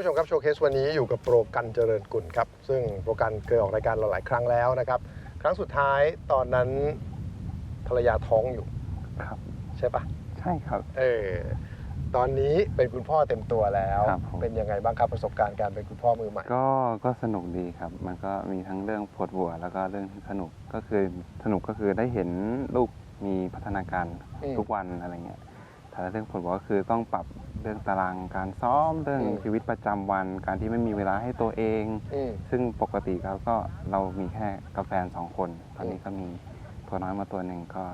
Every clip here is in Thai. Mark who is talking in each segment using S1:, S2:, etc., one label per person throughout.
S1: ผู้ชมครับโชว์เคสวันนี้อยู่กับโปรกันเจริญกุลครับ ซึ่งโปรกันเคยออกรายการเราหลายครั้งแล้วนะครับ ครั้งสุดท้ายตอนนั้นภรรยาท้องอยู่
S2: ครับ
S1: ใช่ปะ
S2: ใช่ครับ
S1: เออตอนนี้เป็นคุณพ่อเต็มตัวแล้ว
S2: ครับผม
S1: เป็นยังไงบ้างครับประสบการณ์การเป็นคุณพ่อมือใหม่
S2: ก็ก็สนุกดีครับ มันก็มีทั้งเรื่องปวดหัวแล้วก็เรื่องที่สนุกก็คือสนุกก็คือได้เห็นลูกมีพัฒนาการ
S1: อืม
S2: ทุกวันอะไรเงี้ยแต่เรื่องปวดหัวก็คือต้องปรับ เรื่องตารางการซ้อมเรื่อง
S1: อืม
S2: ชีวิตประจำวัน การที่ไม่มีเวลาให้ตัวเอง
S1: อืม
S2: ซึ่งปกติแล้วก็เรามีแค่กับแฟนสองคน ตอนนี้ก็มีตัวน้อยมาตัวหนึ่งก็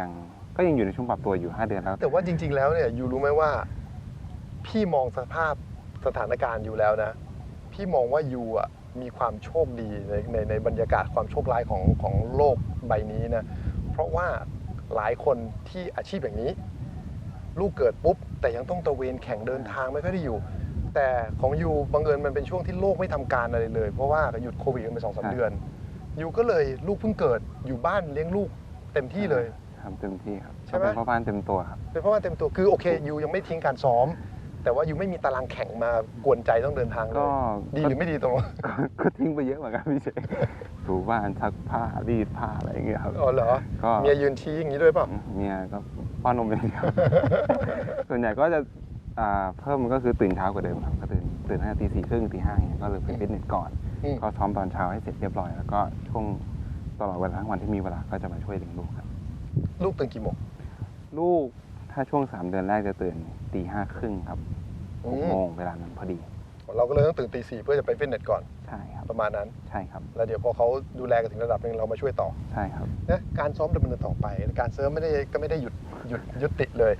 S2: ยังก็ยังอยู่ในช่วงปรับตัวอยู่ 5 เดือนแล้ว
S1: แต่ว่าจริง ๆ แล้วเนี่ยยูรู้ไหมว่า พี่มองสภาพสถานการณ์อยู่แล้วนะ พี่มองว่ายูอะมีความโชคดีในในในบรรยากาศความโชคร้ายของของโลกใบนี้นะ เพราะว่าหลายคนที่อาชีพอย่างนี้ ลูกเกิดปุ๊บ แต่ยังต้องตระเวนแข่งเดินทางไม่ค่อยได้อยู่ แต่ของยูบังเอิญมันเป็นช่วงที่โลกไม่ทำการอะไรเลย เพราะว่าหยุดโควิดกันไปสองสาม
S2: ครับ
S1: เดือนยูก็เลยลูกเพิ่งเกิดอยู่บ้านเลี้ยงลูกเต็มที่เลย
S2: ทำเต็มที่ครับ
S1: ใช่ไหม
S2: ก็เป็นพ่อบ้านเต็มตัวครับ
S1: เป็นเพราะว่าเต็มตัวคือโอเคยูยังไม่ทิ้งการซ้อม แต่ว่ายูไม่มีตารางแข่งมากวนใจต้องเดินทางเลย
S2: ก็
S1: ดีหรือไม่ดีตรงนั้น
S2: ก็ก็ทิ้งไปเยอะเหมือนกันพี่เจถูบ้านซักผ้ารีดผ้าอะไรอย่างเงี้ยครับ
S1: อ๋อเหรอ
S2: ก็
S1: เมียยืนชี้อย่างนี้ด้วยเปล่ะ
S2: เมียก็ป้อนนมอย่างเดียว ส่วนใหญ่ก็จะอ่าเพิ่มก็คือตื่นเช้ากว่าเดิมครับก็ตื่นตื่นตั้งแต่ตีสี่ครึ่งตีห้าเนี่ยก็เลยไปฟิตเนสก่อน
S1: อืม
S2: ก็ซ้อมตอนเช้าให้เสร็จเรียบร้อย แล้วก็ช่วงตลอดเวลาทั้งวันที่มีเวลาก็จะมาช่วยเลี้ยงลูกครับ
S1: ลูกตื่นกี่โมง
S2: ลูกถ้าช่วงสามเดือนแรกจะตื่นตีห้าครึ่งครับ
S1: อื
S2: ห
S1: ม
S2: กโมงเวลานั้นพอดี
S1: เราก็เลยต้องตื่นตีสี่เพื่อจะไปฟิตเนสก่อน
S2: ใช่ครับ
S1: ประมาณนั้น
S2: ใช่ครับ
S1: แล้วเดี๋ยวพอเขาดูแลกันถึงระดับหนึงเรามาช่วยต่อ
S2: ใช่ครับ
S1: นะการซ้อมดำเนินต่อไป การเซิร์ฟไม่ได้ก็ไม่ได้หยุดหยุดยุติเลย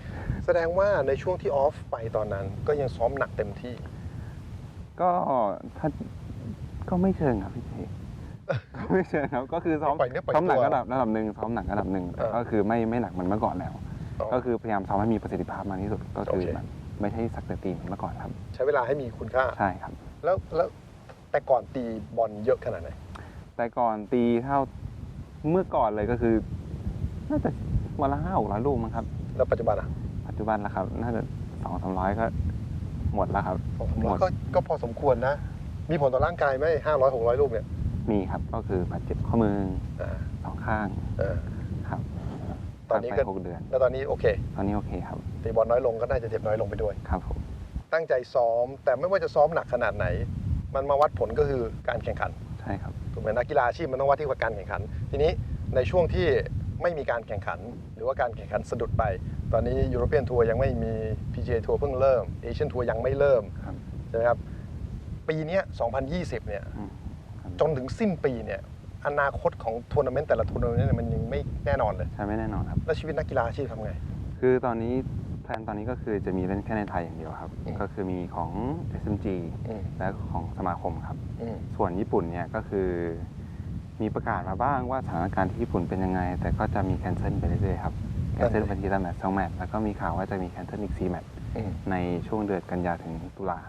S1: แสดงว่าในช่วงที่ออฟไปตอนนั้น ก็ยังซ้อมหนักเต็มที่
S2: ก็ถ้าก็ไม่เชิงครับพี่เจก็ไม่เชิงครับ ก็คือซ้อม
S1: ปล่อยเนื้อปล่อย
S2: ซ้อมหนัก
S1: ตัว
S2: ระดับระดับหนึ่งซ้อมหนักระดับหนึ่งแต่
S1: เออ
S2: ก็คือไม่ไม่หนักเหมือนเมื่อก่อนแล้ว
S1: อ๋อ
S2: ก็คือพยายามซ้อมให้มีประสิทธิภาพมากที่สุดก็คือ
S1: โอเค
S2: แบบ ไม่ใช่สักแต่ตีเหมือนเมื่อก่อนครับ
S1: ใช้เวลาให้มีคุณค่า
S2: ใช่ครับ
S1: แล้วแล้วแต่ก่อนตีบอลเยอะขนาดไหน
S2: แต่ก่อนตีเท่าเมื่อก่อนเลยก็คือ น่าจะวันละห้าหกร้อยลูกมั้งครับ
S1: แล้วปัจจุบันอะ
S2: ปัจจุบันละครับ น่าจะสองสามร้อยก็หมดแล้วครับ
S1: สองสาม
S2: ห
S1: ร้
S2: ม
S1: อย
S2: ด
S1: ก็ก็พอสมควรนะ มีผลต่อร่างกายไหมห้าร้อยหกร้อยลูกเนี่ย
S2: มีครับ ก็คือบาดเจ็บข้อมือ
S1: อ่า
S2: สองข้าง
S1: เออ
S2: ครับ
S1: ตอนนี้
S2: พั
S1: ก็
S2: ไปหกเดือน
S1: แล้วตอนนี้โอเค
S2: ตอนนี้โอเคครับ
S1: ตีบอลน้อยลงก็น่าจะเจ็บน้อยลงไปด้วย
S2: ครับผม
S1: ตั้งใจซ้อม แต่ไม่ว่าจะซ้อมหนักขนาดไหน มันมาวัดผลก็คือการแข่งขัน
S2: ใช่ครับ
S1: ถูกไหมนักกีฬาอาชีพมันต้องวัดที่การแข่งขัน ทีนี้ในช่วงที่ไม่มีการแข่งขัน หรือว่าการแข่งขันสะดุดไป ตอนนี้ยูโรเปียนทัวร์ยังไม่มี PGA ทัวร์เพิ่งเริ่มเอเชียนทัวร์ยังไม่เริ่ม
S2: ครับ
S1: ใช่ไหมครับปีเนี้ย2020 เนี่ย
S2: อืมครับ
S1: จนถึงสิ้นปีเนี่ย อนาคตของทัวร์นาเมนต์แต่ละทัวร์นาเมนต์เนี่ยมันยังไม่แน่นอนเลย
S2: ใช่ไม่แน่นอนครับ
S1: แล้วชีวิตนักกีฬาอาชีพทำไง
S2: คือตอนนี้แพลนตอนนี้ก็คือจะมีเล่นแค่ในไทยอย่างเดียวครับ
S1: อืม
S2: ก็คือมีของ SMG
S1: อืม
S2: และของสมาคมครับ
S1: อืม
S2: ส่วนญี่ปุ่นเนี่ยก็คือมีประกาศมาบ้างว่าสถานการณ์ที่ญี่ปุ่นเป็นยังไง แต่ก็จะมีแคนเซิลไปเรื่อยๆครับแคนเซิลไปทีละแมตช์สองแมตช์แล้วก็มีข่าวว่าจะมีแคนเซิลอีกสี่แมตช์
S1: อืม
S2: ในช่วงเดือนกันยาถึงตุลา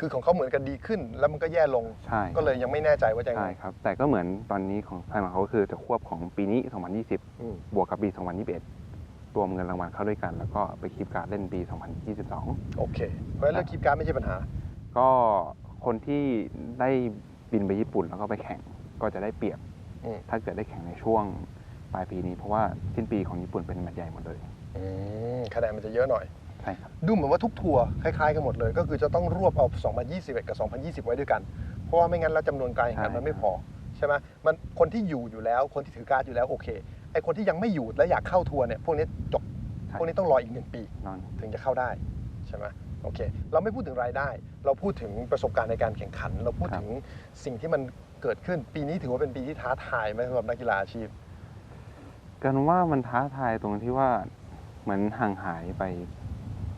S1: คือของเขาเหมือนกันดีขึ้น แล้วมันก็แย่ลง
S2: ใช่
S1: ก็เลยยังไม่แน่ใจว่าจะยัง
S2: ใช่
S1: ไง
S2: ครับ แต่ก็เหมือนตอนนี้ของแพลนของเขาก็คือจะควบของปีนี้ 2020
S1: อืม
S2: บวกกับปี 2021 รวมเงินรางวัลเข้าด้วยกัน แล้วก็ไปคีปการ์ดเล่นปี 2022
S1: โอเค เพราะฉะนั้นเรื่องคีปการ์ดไม่ใช่ปัญหา
S2: ก็คนที่ได้บินไปญี่ปุ่นแล้วก็ไปแข่งก็จะได้เปรียบ
S1: อืม
S2: ถ้าเกิดได้แข่งในช่วงปลายปีนี้ เพราะว่าสิ้นปีของญี่ปุ่นเป็นแมตช์ใหญ่หมดเลย
S1: อืมคะแนนมันจะเยอะหน่อย
S2: ใช่ครับ
S1: ดูเหมือนว่าทุกทัวร์คล้ายๆกันหมดเลย ก็คือจะต้องรวบเอา 2021 กับ 2020 ไว้ด้วยกัน เพราะว่าไม่งั้นแล้วจำนวนการแข่งขัน
S2: ใช่
S1: มันไม่พอใช่ไหมมันคนที่อยู่อยู่แล้วคนที่ถือการ์ดอยู่แล้วโอเคไอคนที่ยังไม่อยู่และอยากเข้าทัวร์เนี่ยพวกนี้จบ
S2: ใช่
S1: พวกนี้ต้องรออีกหนึ่งปี
S2: นอน
S1: ถึงจะเข้าได้ใช่ไหมโอเค เราไม่พูดถึงรายได้ เราพูดถึงประสบการณ์ในการแข่งขัน เราพูดถึงสิ่งที่มันเกิดขึ้นปีนี้ถือว่าเป็นปีที่ท้าทายไหมสำหรับนักกีฬาอาชีพ
S2: กันว่ามันท้าทายตรงที่ว่าเหมือนห่างหายไป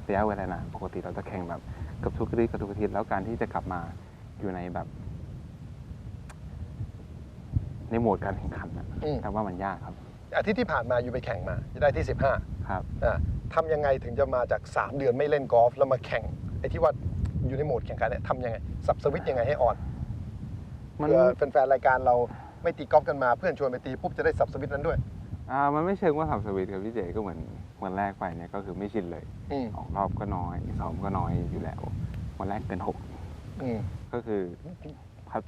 S2: ระยะเวลานานปกติเราจะแข่งแบบเกับทุกอาทิตย์กับทุกอาทิตย์แล้วการที่จะกลับมาอยู่ในแบบ ในโหมดการแข่งขันนะ
S1: อืม
S2: แต่ว่ามันยากครับ
S1: อาทิตย์ที่ผ่านมาอยู่ไปแข่งมาได้ที่ 15
S2: ครับ
S1: อะทำยังไงถึงจะมาจาก 3 เดือนไม่เล่นกอล์ฟแล้วมาแข่งไอ้ที่ว่าอยู่ในโหมดแข่งขันเนี่ยทำยังไงสับสวิตช์ยังไงให้อ่อน
S2: มัน
S1: เพื่อแฟนๆรายการเราไม่ตีกอล์ฟกันมาเพื่อนชวนไปตีปุ๊บจะได้สับสวิตช์นั้นด้วย
S2: อ่ามันไม่เชิงว่าสับสวิตช์ครับพี่เจก็เหมือน วันแรกไปเนี่ยก็คือไม่ชินเลย
S1: อืม
S2: ออกรอบก็น้อยซ้อมก็น้อยอยู่แล้ว วันแรกเป็นหก
S1: อืม
S2: ก็คือพัด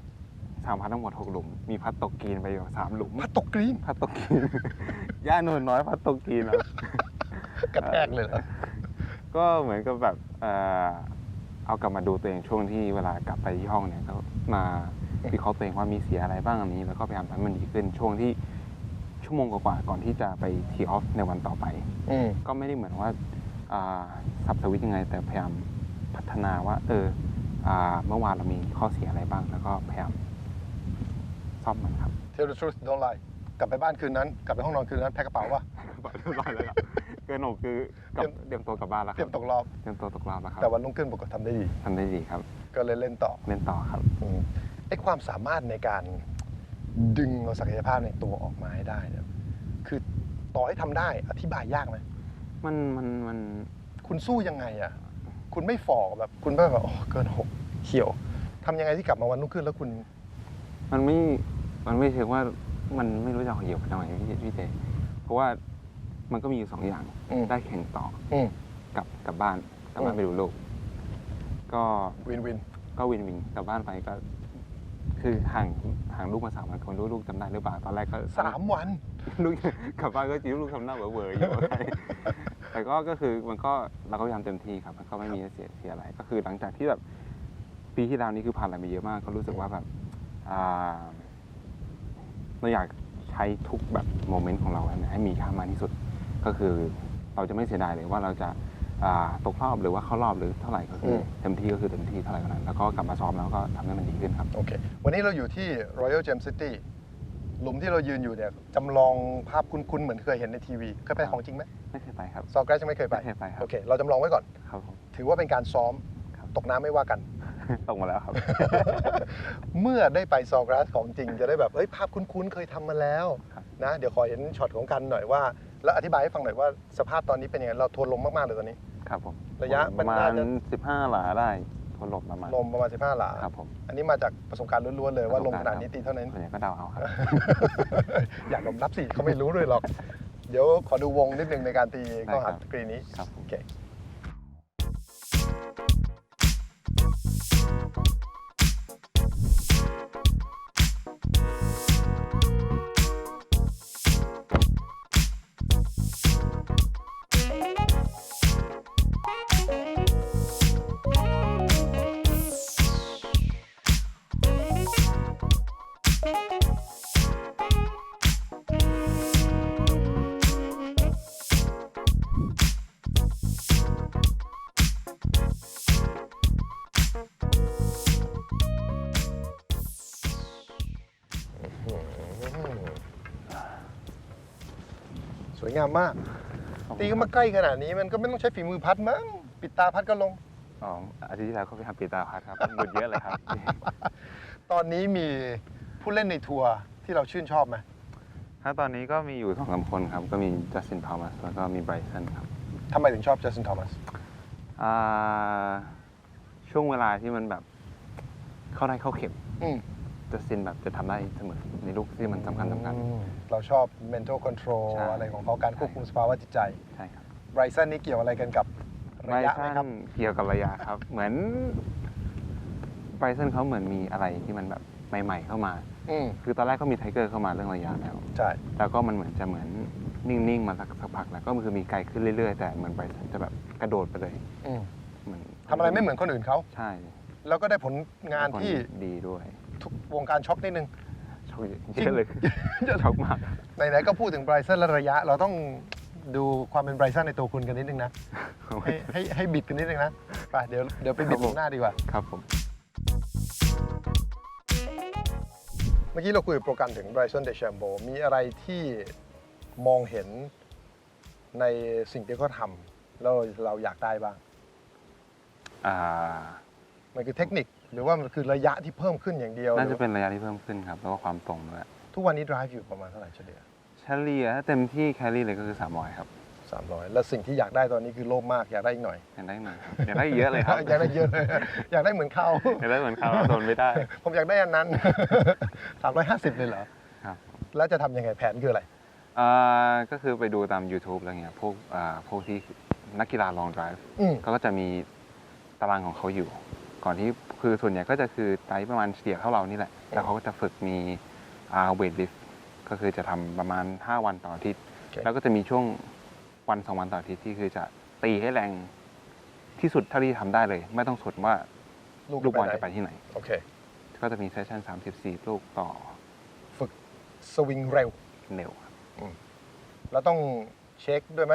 S2: สามพัดทั้งหมดหกหลุม มีพัดตกกรีนไปอยู่สามหลุม
S1: พัดตกกรีน
S2: พัดตกกรีน ย่าหนุนน้อยพัดตกกรีนนะ
S1: กระแทกเลยเหรอ
S2: ก็เหมือนกับแบบเอ่อเอากลับมาดูตัวเองช่วงที่เวลากลับไปที่ห้องเนี่ยก็มาวิเคราะห์ตัวเองว่ามีเสียอะไรบ้างอันนี้ แล้วก็พยายามทำให้มันดีขึ้นช่วงที่ ชั่วโมงกว่าๆก่อนที่จะไปทีออฟในวันต่อไป
S1: อืม
S2: ก็ไม่ได้เหมือนว่าอ่าสับสวิตช์ยังไง แต่พยายามพัฒนาว่า เอออ่าเมื่อวานเรามีข้อเสียอะไรบ้าง แล้วก็พยายามซ่อมมันครับ
S1: Tell the truth don't lie กลับไปบ้านคืนนั้น กลับไปห้องนอนคืนนั้นแพ็คกระเป๋าว่า
S2: เรียบร้อยแล้วครับเกินหกคือกลับเตรียมตัวกลับบ้านแล้ว
S1: เต
S2: ค
S1: รี
S2: รั
S1: ย
S2: บ
S1: มตกรอบ
S2: เตรียมตัวตกรอบแล้วครับ
S1: แต่วันรุ่งขึ้นปรากฏทำได้ดี
S2: ทำได้ดีครับ
S1: ก็เลยเล่นต่อ
S2: เล่นต่อครับ
S1: อืมไอ้ความสามารถในการ ดึงเอาศักยภาพในตัวออกมาให้ได้เนี่ยคือต่อให้ทำได้อธิบายยากไหม
S2: มันมันมัน
S1: คุณสู้ยังไงอะคุณไม่ฝ่อแบบคุณไม่แบบโอ้เกินหกเขียวทำยังไงที่กลับมาวันรุ่งขึ้นแล้วคุณ
S2: มันไม่มันไม่เชิงว่ามันไม่รู้จะเอาเหยียบไปทำไมพี่พี่เจเพราะว่ามันก็มีอยู่สองอย่าง
S1: อืม
S2: ได้แข่งต่อ
S1: อืม
S2: กับกลับบ้านกลับบ้า
S1: อื
S2: น
S1: ม
S2: ไปดูลูกก็
S1: วินวิน
S2: ก็วินวินกลับบ้านไปก็ คือห่างห่างลูกมาสามวันคนรู้ลูกจำได้หรือเปล่าตอนแรกก็
S1: สามวัน
S2: ลูกกลับบ้านก็จิ้วลูกทำหน้าเวอร์ๆอยู่ แต่ก็ก็คือมันก็เราก็พยายามเต็มที่ครับ มันก็ไม่มีเสียเสียอะไร ก็คือหลังจากที่แบบปีที่แล้วนี่คือผ่านอะไรมาเยอะมากก็รู้สึกว่าแบบอ่าเราอยากใช้ทุกแบบโมเมนต์ของเราให้มีค่ามากที่สุด ก็คือเราจะไม่เสียดายเลยว่าเราจะอ่า ตกรอบหรือว่าเข้ารอบหรือเท่าไหร่ก็คืออ
S1: ม
S2: เต็มที่ก็คือเต็มที่เท่าไหร่ก็นั้น แล้วก็กลับมาซ้อมแล้วก็ทำให้มันดีขึ้นครับ
S1: โอเค วันนี้เราอยู่ที่ Royal Gem City หลุมที่เรายืนอยู่เนี่ยจำลองภาพคุ้นๆ เหมือนเคยเห็นในทีวี เคยไปของจริงไหม
S2: ไม่เคยไปครับ
S1: ซอแกรชยังไม่เคยไป
S2: ไม่เคยไปครับ
S1: โอเค เราจำลองไว้ก่อน
S2: ครับผม
S1: ถือว่าเป็นการซ้อม
S2: ครับ
S1: ตกน้ำไม่ว่ากัน
S2: ตรงมาแล้วครับ
S1: เมื่อได้ไปซอแกรชของจริง จะได้แบบเอ้ยภาพคุ้นๆ เคยทำมาแล้ว
S2: ครับ
S1: นะ เดี๋ยวขอเห็นช็อตของกันหน่อยว่า แล้วอธิบายให้ฟังหน่อยว่าสภาพตอนนี้เป็นยังไง เราทวนลมมากๆเลยตอนนี้
S2: ครับผม
S1: ระยะ
S2: ประมา
S1: มันน่า
S2: ณ
S1: จะ
S2: สิบห้าหลาได้ทนลมประมาณ
S1: ลมประมาณ 15 หลา
S2: ครับผม
S1: อันนี้มาจากประสบการณ์ล้วนๆเลยว่า
S2: ประ
S1: ล
S2: ส
S1: ม
S2: บ
S1: ข
S2: การณ์
S1: นาดนี้ตีเท่านั้น
S2: ส่วนใหญ่ก็เดาเอาครับ
S1: อยากลมรับสิเขาไม่รู้เลยหรอก เดี๋ยวขอดูวงนิดนึงในการตีเข้าหา
S2: ได้ครับ
S1: สกรีนนี้
S2: ครับผม
S1: โอเค สวยงามมาก ตีก็มาใกล้ขนาดนี้มันก็ไม่ต้องใช้ฝีมือพัดมั้งปิดตาพัดก็ลง
S2: อ๋ออาทิตย์ที่แล้วเขาไปทำปีตาพัดครับหลุดเยอะเลยครับ
S1: ตอนนี้มีผู้เล่นในทัวร์ที่เราชื่นชอบไหม
S2: ถ้าตอนนี้ก็มีอยู่สองสามคนครับ ก็มีจัสตินพาวมัสแล้วก็มีไบรสันครับ
S1: ทำไมถึงชอบจัสตินทอมัส
S2: อ่าช่วงเวลาที่มันแบบเข้าได้เข้าเข็ม
S1: อืม
S2: จัสตินแบบจะทำได้เสมอในลูกที่มันสำคัญสำคัญ
S1: อืมเราชอบ mental control
S2: ใช่
S1: อะไรของเขาการควบคุมสภาวะจิตใจ
S2: ใช่ครับ
S1: ไบรซันนี่เกี่ยวอะไรกันกับ
S2: ไบร
S1: ระยะไหม
S2: สัน
S1: ครับ
S2: เกี่ยวกับระยะครับ เหมือนไบรสันเขาเหมือนมีอะไรที่มันแบบใหม่ ๆ เข้ามา
S1: อืม
S2: คือตอนแรกก็มีไทเกอร์เข้ามาเรื่องระยะแล้ว
S1: ใช่
S2: แล้วก็มันเหมือนจะเหมือนนิ่ง ๆ มาสักสักพักแล้วก็คือมีไกลขึ้นเรื่อย ๆ แต่เหมือนไบรสันจะแบบกระโดดไปเลย
S1: อืม
S2: เหมือน
S1: ทำอะไรไม่เหมือนคนอื่นเขา
S2: ใช่
S1: แล้วก็ได้ผลงานที่
S2: ดีด้วย
S1: ทุก วงการช็อกนิดนึง
S2: ช็อกเยอะเลยช็อกมาก
S1: ไหนๆก็พูดถึงไบรซันและระยะ เราต้องดูความเป็นไบรซันในตัวคุณกันนิดนึงนะให้ให้ให้บิดกันนิดนึงนะไปเดี๋ยวเดี๋ยวไปบิด
S2: ครับผม
S1: ตรงหน้าดีกว่า
S2: ครับผม
S1: เมื่อกี้เราคุยกับโปรแกรมถึงไบรซันเดชมโบมีอะไรที่มองเห็นในสิ่งที่เขาทำแล้วเราอยากได้บ้าง
S2: อ่า
S1: มันคือเทคนิค หรือว่ามันคือระยะที่เพิ่มขึ้นอย่างเดียว
S2: น่า
S1: หรื
S2: จะ
S1: อว่า
S2: เป็นระยะที่เพิ่มขึ้นครับ แล้วก็ความตรงด้วย
S1: ทุกวันนี้ drive อยู่ประมาณเท่าไหร่เฉลี่ย
S2: เฉลี่ยถ้าเต็มที่แคลรี่เลยก็คือ300ครับ
S1: 300 แล้วสิ่งที่อยากได้ตอนนี้คือโลภมากอยากได้อีกหน่อย
S2: อยากได้หน่อยครับอยากได้เยอะเลยครับ
S1: อยากได้เยอะเลยอยากได้เหมือนเขา
S2: อยากได้เหมือนเขาโดนไม่ได้
S1: ผมอยากได้อันนั้น 350 เลยเหรอ
S2: ครับ
S1: แล้วจะทำยังไงแผนคืออะไร
S2: อ่าก็คือไปดูตาม YouTube อะไรเงี้ยพวกอ่าพวกที่นักกีฬาลอง drive
S1: อืม
S2: เขาก็จะมีตารางของเขาอยู่ ก่อนที่ คือส่วนใหญ่ก็จะคือไตประมาณเฉลี่ยเท่าเรานี่แหละแต่เขาก็จะฝึกมีอ่าเวทลิฟก็คือจะทำประมาณ 5 วันต่ออาทิตย์
S1: โอเค
S2: แล้วก็จะมีช่วงวันสองวันต่ออาทิตย์ที่คือจะตีให้แรงที่สุดเท่าที่ทำได้เลย ไม่ต้องสนว่าลูกบอลจะไปที่ไหน
S1: โอเค
S2: ก็จะมีเซสชั่น 34 ลูกต่อ
S1: ฝึกสวิงเร็ว
S2: เร็วครับ
S1: แล้วต้องเช็คด้วยไหม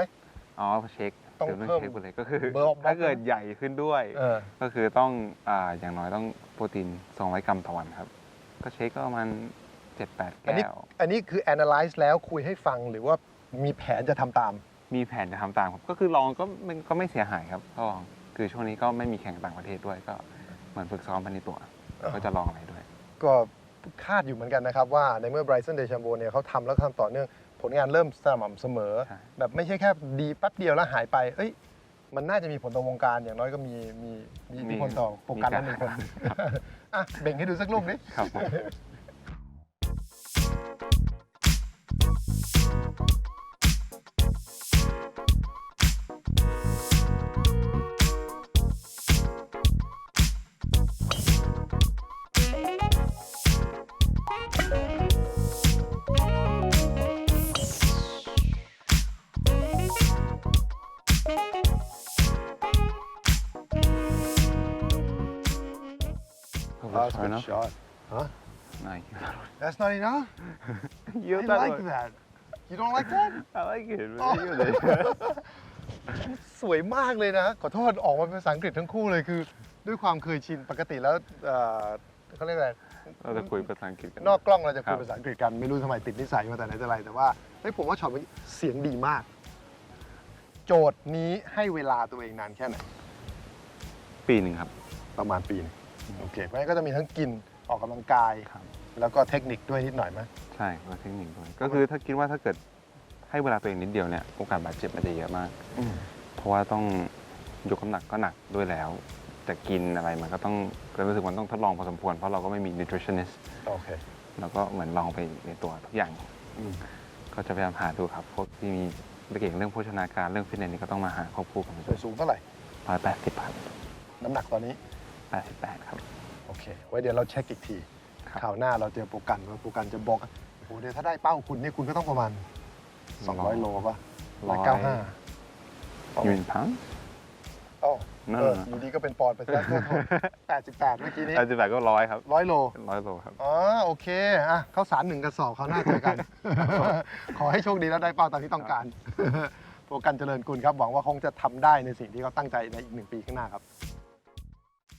S2: อ๋อ เช็ค
S1: ต้อง
S2: เดี๋ยว
S1: เพิ่ม
S2: เช็คไปเลยก็คือ
S1: เบอร์ออฟบล็อก
S2: ถ้าเกิดใหญ่ขึ้นด้วย
S1: เออ
S2: ก็คือต้องอ่าอย่างน้อยต้องโปรตีน 200 กรัมต่อวันครับ ก็เช็คก็ประมาณ7-8
S1: อันนี้
S2: แก้ว
S1: อันนี้คือ analyze แล้วคุยให้ฟังหรือว่ามีแผนจะทำตาม
S2: มีแผนจะทำตามครับ ก็คือลองก็มันก็ไม่เสียหายครับก็ลองคือช่วงนี้ก็ไม่มีแข่งต่างประเทศด้วยก็เหมือนฝึกซ้อมไปในตัว
S1: อ๋อ
S2: ก็จะลองอะไรด้วย
S1: ก็คาดอยู่เหมือนกันนะครับว่าในเมื่อไบรซันเดชัมโบเนี่ยเขาทำแล้วทำต่อเนื่องผ ลงานเริ่มสม่ำเสมอ
S2: ใช่
S1: แบบไม่ใช่แค่ดีแป๊บเดียวแล้วหายไป เอ้ย มันน่าจะมีผลต่อวงการอย่างน้อยก็มีมีมีอิทธิพลต่อโปรแกรมนั้นหนึ่งคนอะเบ่งให้ดูสักลูกนิ
S2: ครับผม
S1: That's good shot huh
S2: Nice.
S1: That's not enough
S2: You
S1: I like that You don't like that
S2: I like it.
S1: Oh.
S2: Very good.
S1: สวยมากเลยนะ ขอโทษออกมาเป็นภาษาอังกฤษทั้งคู่เลยคือ ด้วยความเคยชินปกติแล้วเอ่อเขาเรียกอะไร
S2: เราจะคุยภาษาอังกฤษกัน
S1: นอกกล้องเราจะคุ
S2: ครั
S1: ย
S2: บ
S1: ภาษาอังกฤษกันไม่รู้ทำไมติดนิสัยมาแต่ไหนแต่ไรแต่ว่าเฮ้ยผมว่าช็อตเมื่อกี้เสียงดีมาก โจทย์นี้ให้เวลาตัวเองนานแค่ไหน
S2: ปีหนึ่งครับ
S1: ประมาณปีหนึง โอเค เพราะฉะนั้นก็จะมีทั้งกินออกกำลังกาย
S2: ครับ
S1: แล้วก็เทคนิคด้วยนิดหน่อยไหม
S2: ใช่ก็เทคนิคด้วยก็คือถ้าคิดว่าถ้าเกิดให้เวลาตัวเองนิดเดียวเนี่ยโอกาสบาดเจ็บมันจะเยอะมาก เพราะว่าต้องยกน้ำหนักก็หนักด้วยแล้ว แต่กินอะไรมันก็ต้องก็รู้สึกมันต้องทดลองพอสมควร เพราะเราก็ไม่มี nutritionist
S1: โอเค
S2: แล้วก็เหมือนลองไปในตัวทุกอย่างก็จะพยายามหาดูครับพวกที่มีเก่งเรื่องโภชนาการเรื่องฟิตเนสนี่ก็ต้องมาหาควบคู่กัน
S1: ส่วนสูงเท่าไหร่
S2: ร้อยแปดสิบครับ
S1: น้ำหนักตอนนี้
S2: แปดสิบแปดครับ
S1: โอเค ไว้เดี๋ยวเราเช็คอีกที
S2: ครับ
S1: ข่าวหน้าเราเจอโปรกันว่าโปรกันจะบอกโอ้โหเดี๋ยวถ้าได้เป้าคุณนี่คุณก็ต้องประมาณ 200 โลป่ะร้อยเก้าห้า
S2: ยูนพัง
S1: อ๋อ
S2: นั่น
S1: เออ
S2: น่ะ
S1: อยู่ดีก็เป็นปอนด์ไปซะโทษแปดสิบแปดเมื่อกี้นี้
S2: แปดสิบแปดก็ร้อยครับ
S1: ร้อยโล
S2: ร้อยโลครับ
S1: อ๋อโอเคอะข้าวสารหนึ่งกระสอบเขาวหน้าเจอกัน ขอให้โชคดีแล้วได้เป้าตามที่ต้องการ โปรกันเจริญกุลครับ หวังว่าคงจะทำได้ในสิ่งที่เขาตั้งใจในอีกหนึ่งปีข้างหน้าครับ